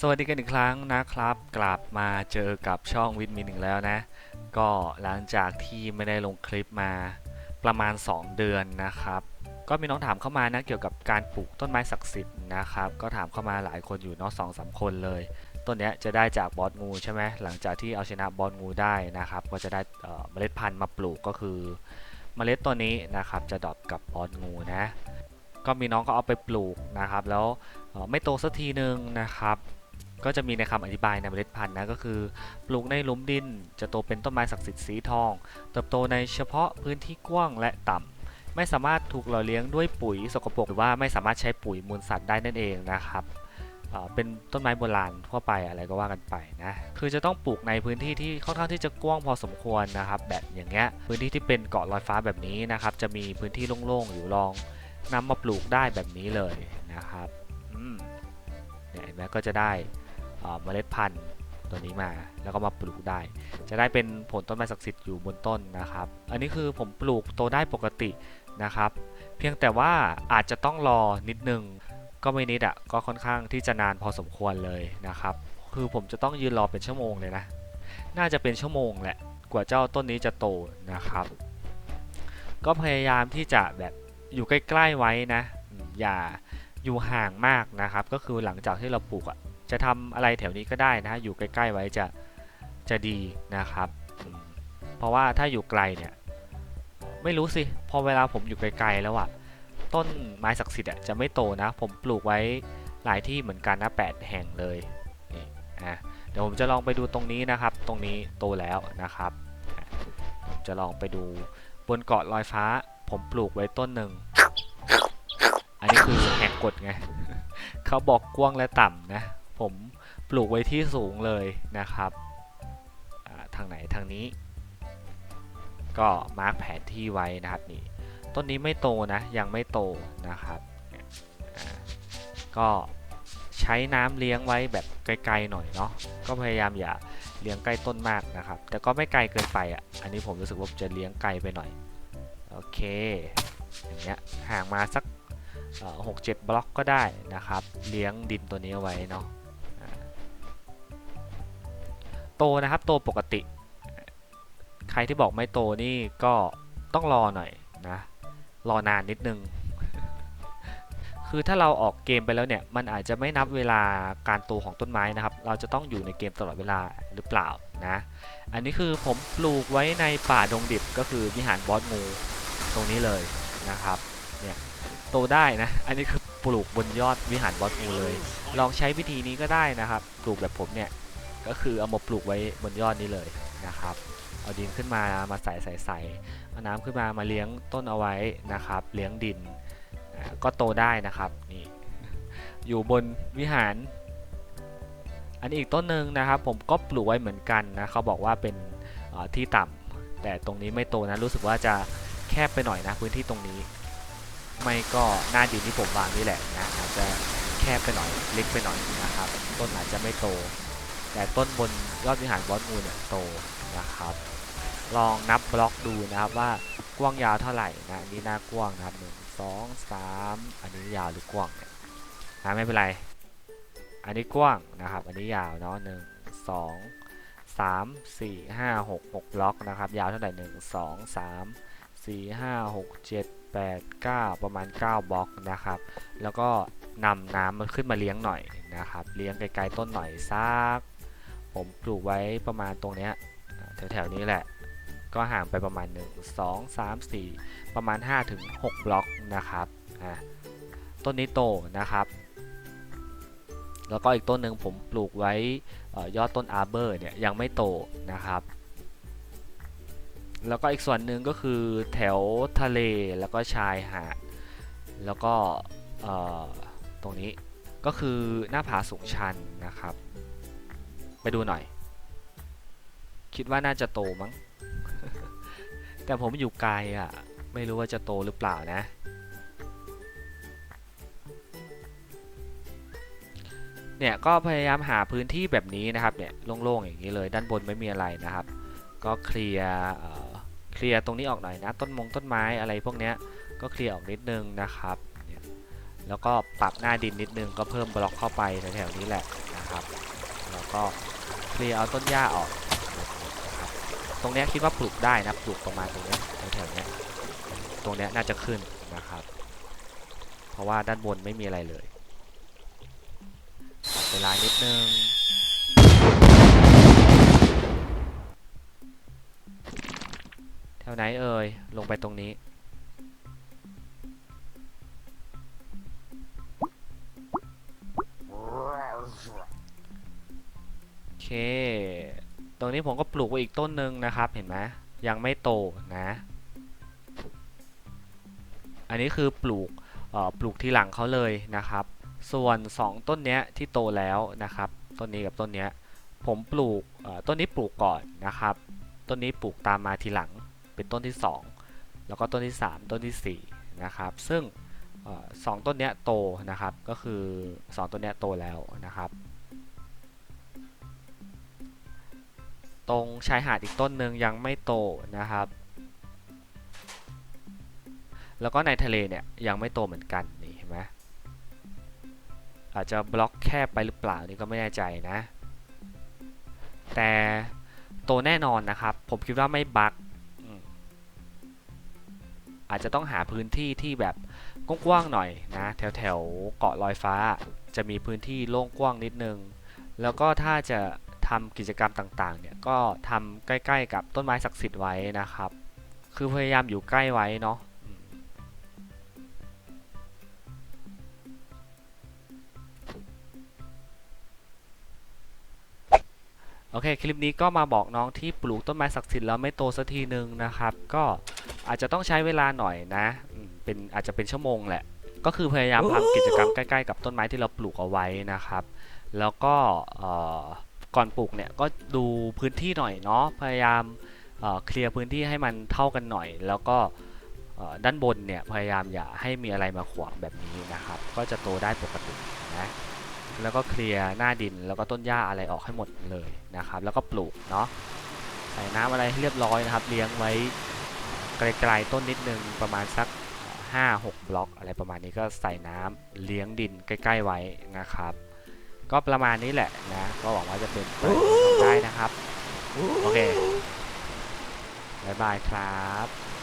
สวัสดีกันอีกครั้งนะครับ กลับมาเจอกับช่องวิดมินหนึ่งแล้วนะ ก็หลังจากที่ไม่ได้ลงคลิปมาประมาณ 2 เดือนนะครับ ก็มีน้องถามเข้ามานะเกี่ยวกับการปลูกต้นไม้ศักดิ์สิทธิ์นะครับ ก็ถามเข้ามาหลายคนอยู่เนอกสองสามคนเลย ต้นนี้จะได้จากบอสงูใช่ไหมหลังจากที่เอาชนะบอสงูได้นะครับ ก็จะได้เมล็ดพันธุ์มาปลูกก็คือเมล็ดตัวนี้นะครับจะดอปกับบอสงูนะก็มีน้องก็เอาไปปลูกนะครับ แล้วไม่โตสักทีนึงนะครับ ก็จะมีในคำอธิบายในเมล็ดพันธุ์นะก็คือปลูกในหลุมดินจะโตเป็นต้นไม้ศักดิ์สิทธิ์สีทอง เติบโตในเฉพาะพื้นที่กว้างและต่ำไม่สามารถถูกหล่อเลี้ยงด้วยปุ๋ยสกปรกหรือว่าไม่สามารถใช้ปุ๋ยมูลสัตว์ได้นั่นเองนะครับเป็นต้นไม้โบราณทั่วไปอะไรก็ว่ากันไปนะ คือจะต้องปลูกในพื้นที่ที่ค่อนข้างที่จะกว้างพอสมควรนะครับ แบบอย่างเงี้ย พื้นที่ที่เป็นเกาะลอยฟ้าแบบนี้นะครับ จะมีพื้นที่โล่งๆอยู่ลองนำมาปลูกได้แบบนี้เลยนะครับ อืมเนี่ยเห็นไหมก็จะได้ เมล็ดพันธุ์ตัวนี้มาแล้วก็มาปลูกได้ จะได้เป็นผลต้นไม้ศักดิ์สิทธิ์อยู่บนต้นนะครับ อันนี้คือผมปลูกโตได้ปกตินะครับ เพียงแต่ว่าอาจจะต้องรอนิดนึง ก็ไม่นิดอะ่ะก็ค่อนข้างที่จะนานพอสมควรเลยนะครับ คือผมจะต้องยืนรอเป็นชั่วโมงเลยนะ น่าจะเป็นชั่วโมงแหละกว่าเจ้าต้นนี้จะโตนะครับ ก็พยายามที่จะแบบอยู่ใกล้ๆไว้นะ อย่าอยู่ห่างมากนะครับ ก็คือหลังจากที่เราปลูกอะ จะทำอะไรแถวนี้ก็ได้นะอยู่ใกล้ๆไว้จะจะดีนะครับ เพราะว่าถ้าอยู่ไกลเนี่ย ไม่รู้สิ พอเวลาผมอยู่ไกลๆแล้วอะต้นไม้ศักดิ์สิทธิ์จะไม่โตนะ ผมปลูกไว้หลายที่เหมือนกันนะแปดแห่งเลยนี่อะเดี๋ยวผมจะลองไปดูตรงนี้นะครับ ตรงนี้โตแล้วนะครับ ผมจะลองไปดูบนเกาะลอยฟ้า ผมปลูกไว้ต้นหนึ่ง อันนี้คือแหกกฎไง เขาบอกกว้างและต่ำนะ ผมปลูกไว้ที่สูงเลยนะครับทางไหนทางนี้ ก็มาร์กแผนที่ไว้นะครับนี่ต้นนี้ไม่โตนะยังไม่โตนะครับก็ใช้น้ำเลี้ยงไว้แบบไกลๆหน่อยเนาะก็พยายามอย่าเลี้ยงใกล้ต้นมากนะครับ แต่ก็ไม่ไกลเกินไปอะอันนี้ผมรู้สึกว่าจะเลี้ยงไกลไปหน่อยโอเคอย่างเงี้ยห่างมาสักหกเจ็ดบล็อกก็ได้นะครับ เลี้ยงดินตัวนี้เอาไว้เนาะ โตนะครับ โตปกติ ใครที่บอกไม่โตนี่ก็ต้องรอหน่อยนะ รอนานนิดนึง คือถ้าเราออกเกมไปแล้วเนี่ย มันอาจจะไม่นับเวลาการโตของต้นไม้นะครับ เราจะต้องอยู่ในเกมตลอดเวลาหรือเปล่านะ อันนี้คือผมปลูกไว้ในป่าดงดิบก็คือวิหารบอสงูตรงนี้เลยนะครับเนี่ยโตได้นะ อันนี้คือปลูกบนยอดวิหารบอสงูเลย ลองใช้วิธีนี้ก็ได้นะครับ ปลูกแบบผมเนี่ย ก็คือเอามาปลูกไว้บนยอดนี้เลยนะครับ เอาดินขึ้นมามาใส่ใส่ใส่เอาน้ำขึ้นมามาเลี้ยงต้นเอาไว้นะครับ เลี้ยงดินก็โตได้นะครับนี่อยู่บนวิหาร อันนี้อีกต้นหนึ่งนะครับ ผมก็ปลูกไว้เหมือนกันนะเขาบอกว่าเป็นที่ต่ำแต่ตรงนี้ไม่โตนะรู้สึกว่าจะแคบไปหน่อยนะพื้นที่ตรงนี้ ไม่ก็หน้าดินที่ผมวางนี่แหละนะอาจจะแคบไปหน่อยเล็กไปหน่อยนะครับ ต้นอาจจะไม่โต แต่ต้นบนยอดวิหารบอสงูเนี่ยโตนะครับ ลองนับบล็อกดูนะครับว่ากว้างยาวเท่าไหร่นะอันนี้หน้ากว้างนะครับหนึ่งสองสามอันนี้ยาวหรือกว้างเนี่ยนะไม่เป็นไร อันนี้กว้างนะครับ อันนี้ยาวเนาะหนึ่งสองสามสี่ห้าหกหกบล็อกนะครับ ยาวเท่าไหร่หนึ่งสองสามสี่ห้าหกเจ็ดแปดเก้าประมาณเก้าบล็อกนะครับ แล้วก็นำน้ำมันขึ้นมาเลี้ยงหน่อยนะครับ เลี้ยงไกลๆต้นหน่อยซัก ผมปลูกไว้ประมาณตรงเนี้ยแถวๆนี้แหละ ก็ห่างไปประมาณ 1 2 3 4 ประมาณ5ถึง6บล็อกนะครับต้นนี้โตนะครับ แล้วก็อีกต้นหนึ่งผมปลูกไว้ยอดต้นอาร์เบอร์เนี่ยยังไม่โตนะครับ แล้วก็อีกส่วนหนึ่งก็คือแถวทะเลแล้วก็ชายหาดแล้วก็ตรงนี้ก็คือหน้าผาสูงชันนะครับ ไปดูหน่อย คิดว่าน่าจะโตมั้ง แต่ผมอยู่ไกลอะ ไม่รู้ว่าจะโตหรือเปล่านะ เนี่ยก็พยายามหาพื้นที่แบบนี้นะครับเนี่ยโล่งๆอย่างนี้เลยด้านบนไม่มีอะไรนะครับ ก็เคลียร์เคลียร์ตรงนี้ออกหน่อยนะ ต้นมงต้นไม้อะไรพวกเนี้ยก็เคลียร์ออกนิดนึงนะครับแล้วก็ปรับหน้าดินนิดนึงก็เพิ่มบล็อกเข้าไปแถวๆนี้แหละนะครับ แล้วก็ เคลียร์เอาต้นหญ้าออกครับตรงนี้คิดว่าปลูกได้นะ ปลูกประมาณตรงนี้แถวๆนี้ตรงนี้น่าจะขึ้นนะครับ เพราะว่าด้านบนไม่มีอะไรเลยเวลานิดนึงแถวไหนเอ่ย ลงไปตรงนี้ เค ตรงนี้ผมก็ปลูกไว้อีกต้นหนึ่งนะครับ เห็นไหมยังไม่โตนะ อันนี้คือปลูกปลูกทีหลังเขาเลยนะครับ ส่วน 2 ต้นเนี้ยที่โตแล้วนะครับ ต้นนี้กับต้นเนี้ย ผมปลูกต้นนี้ปลูกก่อนนะครับ ต้นนี้ปลูกตามมาทีหลัง เป็นต้นที่ 2 แล้วก็ต้นที่ 3 ต้นทีสี่4 นะครับ ซึ่งสองต้นเนี้ยโตนะครับ ก็คือ 2 ต้นเนี้ยโตแล้วนะครับ ตรงชายหาดอีกต้นหนึ่งยังไม่โตนะครับ แล้วก็ในทะเลเนี่ยยังไม่โตเหมือนกันนี่เห็นไหมอาจจะบล็อกแคบไปหรือเปล่านี่ก็ไม่แน่ใจนะ แต่โตแน่นอนนะครับ ผมคิดว่าไม่บักอืมอาจจะต้องหาพื้นที่ที่แบบกว้างๆหน่อยนะแถวแถวๆเกาะลอยฟ้า จะมีพื้นที่โล่งกว้างนิดนึง แล้วก็ถ้าจะ ทำกิจกรรมต่างๆ เนี่ยก็ทำใกล้ๆ กับต้นไม้ศักดิ์สิทธิ์ไว้นะครับ คือพยายามอยู่ใกล้ไว้เนาะโอเค คลิปนี้ก็มาบอกน้องที่ปลูกต้นไม้ศักดิ์สิทธิ์แล้วไม่โตสักทีนึงนะครับ ก็อาจจะต้องใช้เวลาหน่อยนะ เป็นอาจจะเป็นชั่วโมงแหละ ก็คือพยายามทำกิจกรรมใกล้ ๆ กับต้นไม้ที่เราปลูกเอาไว้นะครับ แล้วก็ ก่อนปลูกเนี่ยก็ดูพื้นที่หน่อยเนาะพยายามเคลียร์พื้นที่ให้มันเท่ากันหน่อย แล้วก็ด้านบนเนี่ยพยายามอย่าให้มีอะไรมาขวางแบบนี้นะครับ ก็จะโตได้ปกตินะแล้วก็เคลียร์หน้าดินแล้วก็ต้นหญ้าอะไรออกให้หมดเลยนะครับ แล้วก็ปลูกเนาะใส่น้ำอะไรให้เรียบร้อยนะครับ เลี้ยงไว้ไกลๆต้นนิดนึงประมาณสัก 5 6 บล็อก อะไรประมาณนี้ก็ใส่น้ำเลี้ยงดินใกล้ ๆ ไว้นะครับ ก็ประมาณนี้แหละนะ ก็หวังว่าจะเป็นไปทำได้นะครับ โอเคบ๊ายบายครับ